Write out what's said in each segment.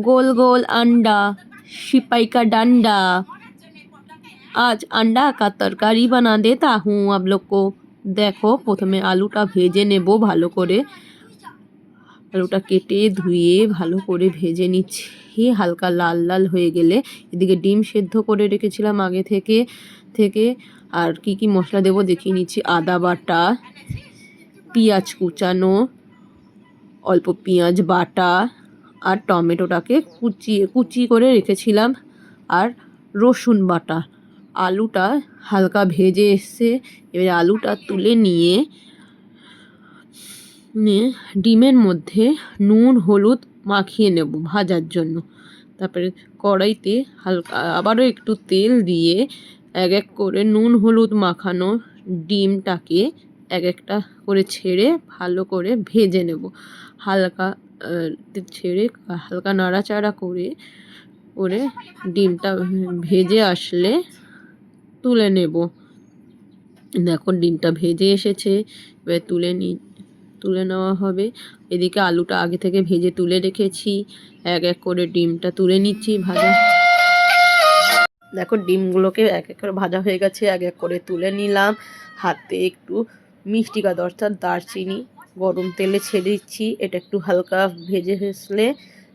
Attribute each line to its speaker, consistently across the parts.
Speaker 1: गोल गोल अंडा सिपाही का डंडा আজ আন্ডা का तरकारी बना देता हूँ आप लोग को দেখো প্রথমে আলুটা ভেজে নেব ভালো করে আলুটা কেটে ধুয়ে ভালো করে ভেজে নিচ্ছি হালকা লাল লাল হয়ে গেলে এদিকে ডিম সেদ্ধ করে রেখেছিলাম আগে থেকে থেকে আর কি কি মশলা দেবো দেখিয়ে নিচ্ছি আদা বাটা পেঁয়াজ কুচানো অল্প পেঁয়াজ বাটা আর টমেটোটাকে কুচিয়ে, কুচি করে রেখেছিলাম। আর রসুন বাটা। আলুটা হালকা ভেজে এসছে। এবার আলুটা তুলে নিয়ে নিয়ে ডিমের মধ্যে নুন, হলুদ মাখিয়ে নেব ভাজার জন্য। তারপরে কড়াইতে হালকা আবারও একটু তেল দিয়ে এক এক করে নুন, হলুদ মাখানো ডিমটাকে এক একটা করে ছেড়ে ভালো করে ভেজে নেব। হালকা ছেড়ে হালকা নাড়াচাড়া করে করে ডিমটা ভেজে আসলে তুলে নেব। দেখো, ডিমটা ভেজে এসেছে, এবার তুলে নি, তুলে নেওয়া হবে। এদিকে আলুটা আগে থেকে ভেজে তুলে রেখেছি, এক এক করে ডিমটা তুলে নিচ্ছি ভাজা। দেখো, ডিমগুলোকে এক এক করে ভাজা হয়ে গেছে, এক এক করে তুলে নিলাম। হাতে একটু মিষ্টি কা দরকার দারচিনি। গরম তেলে ছেড়ে দিচ্ছি। এটা একটু হালকা ভেজে আসলে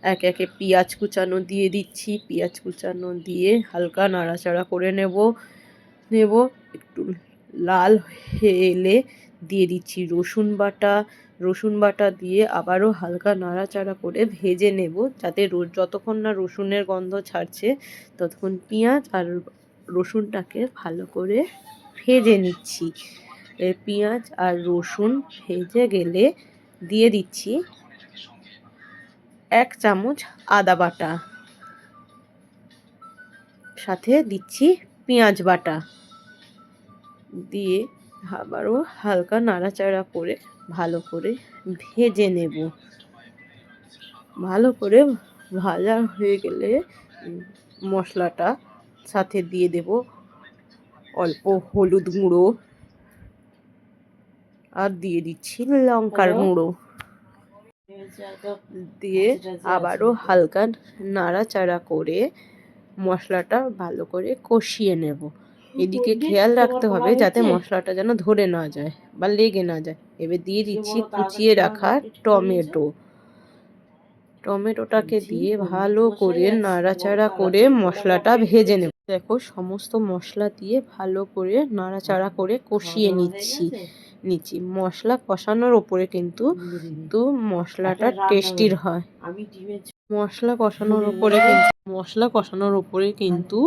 Speaker 1: একে একে পেঁয়াজ কুচানো দিয়ে দিচ্ছি। পেঁয়াজ কুচানো দিয়ে হালকা নাড়াচাড়া করে নেব। নেব একটু লাল হেলে দিয়ে দিচ্ছি রসুন বাটা। রসুন বাটা দিয়ে আবারও হালকা নাড়াচাড়া করে ভেজে নেব যাতে যতক্ষণ না রসুনের গন্ধ ছাড়ছে ততক্ষণ পেঁয়াজ আর রসুনটাকে ভালো করে ভেজে নিচ্ছি। পেঁয়াজ আর রসুন ভেজে গেলে দিয়ে দিচ্ছি এক চামচ আদা বাটা। সাথে দিচ্ছি পেঁয়াজ বাটা। দিয়ে আবারও হালকা নাড়াচাড়া করে ভালো করে ভেজে নেব। ভালো করে ভাজা হয়ে গেলে মশলাটা সাথে দিয়ে দেব অল্প হলুদ গুঁড়ো। আর দিয়ে দিচ্ছি লঙ্কার গুঁড়ো। দিয়ে আবারও হালকা নাড়াচাড়া করে মশলাটা ভালো করে কষিয়ে নেব। এদিকে খেয়াল রাখতে হবে যাতে মশলাটা যেন ধরে না যায় বা লেগে না যায়। এবার দিয়ে দিচ্ছি কুচিয়ে রাখা টমেটো। টমেটোটাকে দিয়ে ভালো করে নাড়াচাড়া করে মশলাটা ভেজে নেব। দেখো সমস্ত মশলা দিয়ে ভালো করে নাড়াচাড়া করে কষিয়ে নিচ্ছি। নিচ্ছি মশলা কষানোর ওপরে কিন্তু তো মশলাটা টেস্টির হয়। মশলা কষানোর ওপরে মশলা কষানোর ওপরে কিন্তু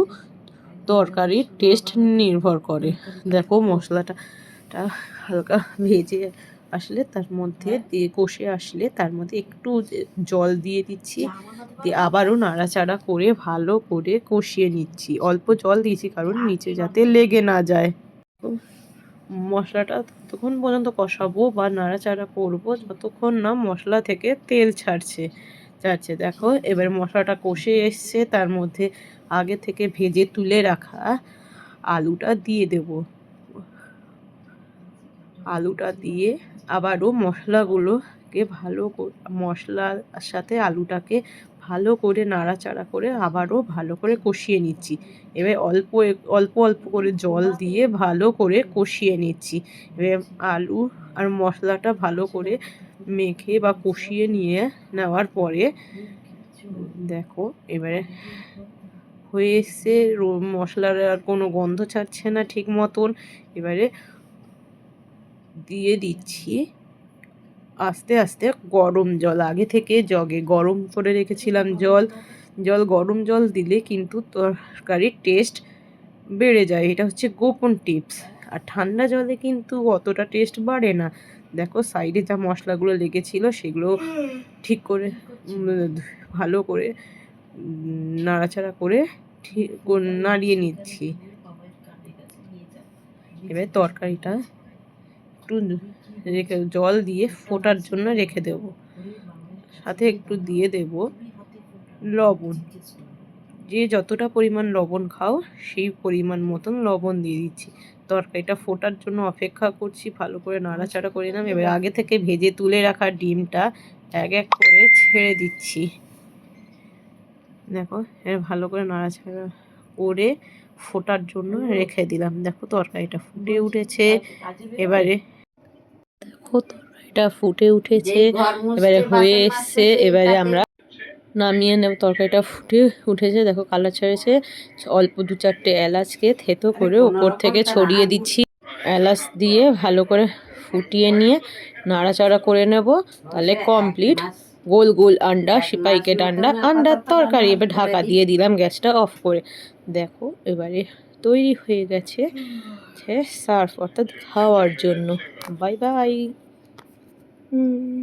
Speaker 1: তরকারির টেস্ট নির্ভর করে। দেখো মশলাটা হালকা ভেজে আসলে তার মধ্যে দিয়ে কষে আসলে তার মধ্যে একটু জল দিয়ে দিচ্ছি। দিয়ে আবারও নাড়াচাড়া করে ভালো করে কষিয়ে নিচ্ছি। অল্প জল দিয়েছি কারণ নিচে যাতে লেগে না যায়। মশলাটা ততক্ষণ পর্যন্ত কষাবো বা নাড়াচাড়া করব, যতক্ষণ না মশলা থেকে তেল ছাড়ছে ছাড়ছে। দেখো, এবার মশলাটা কষে এসছে, তার মধ্যে আগে থেকে ভেজে তুলে রাখা আলুটা দিয়ে দেব। আলুটা দিয়ে আবারও মশলাগুলোকে ভালো মশলার সাথে আলুটাকে ভালো করে নাড়াচাড়া করে আবারও ভালো করে কষিয়ে নিচ্ছি। এবার অল্প অল্প অল্প করে জল দিয়ে ভালো করে কষিয়ে নিচ্ছি। এবার আলু আর মশলাটা ভালো করে মেখে বা কষিয়ে নিয়ে নেওয়ার পরে দেখো এবারে হয়ে এসছে মশলার আর কোনো গন্ধ ছাড়ছে না ঠিক মতন। এবারে দিয়ে দিচ্ছি। আস্তে আস্তে গরম জল, আগে থেকে জগে গরম করে রেখেছিলাম জল। জল, গরম জল দিলে কিন্তু তরকারির টেস্ট বেড়ে যায়। এটা হচ্ছে গোপন টিপস আর ঠান্ডা জলে কিন্তু অতটা টেস্ট বাড়ে না। দেখো সাইডে যা মশলাগুলো লেগেছিল, সেগুলো ঠিক করে ভালো করে নাড়াচাড়া করে ঠিক নাড়িয়ে নিচ্ছি। এবার তরকারিটা একটু রেখে জল দিয়ে ফোটার জন্য রেখে দেব। সাথে একটু দিয়ে দেব লবণ। যে যতটা পরিমাণ লবণ খাও, সেই পরিমাণ মতন লবণ দিয়ে দিচ্ছি। তরকারিটা ফোটার জন্য অপেক্ষা করছি, ভালো করে নাড়াচাড়া করে নিলাম। এবার আগে থেকে ভেজে তুলে রাখা ডিমটা এক এক করে ছেড়ে দিচ্ছি। দেখো, এর ভালো করে নাড়াচাড়া করে ফোটার জন্য রেখে দিলাম। দেখো, তরকারিটা ফুটে উঠেছে। এবারে দেখো তরকারিটা ফুটে উঠেছে এবারে হয়ে এসছে এবারে আমরা নামিয়ে নেব। তরকারিটা ফুটে উঠেছে দেখো কালার ছেড়েছে। অল্প দু চারটে এলাচকে থেতো করে উপর থেকে ছড়িয়ে দিচ্ছি। এলাচ দিয়ে ভালো করে ফুটিয়ে নিয়ে নাড়াচাড়া করে নেব। তাহলে কমপ্লিট গোল গোল আন্ডা সিপাইকে ডান্ডা আন্ডার তরকারি। এবার ঢাকা দিয়ে দিলাম গ্যাসটা অফ করে। দেখো এবারে তৈরি হয়ে গেছে। সার্ফ অর্থাৎ খাওয়ার জন্য। Bye bye. হুম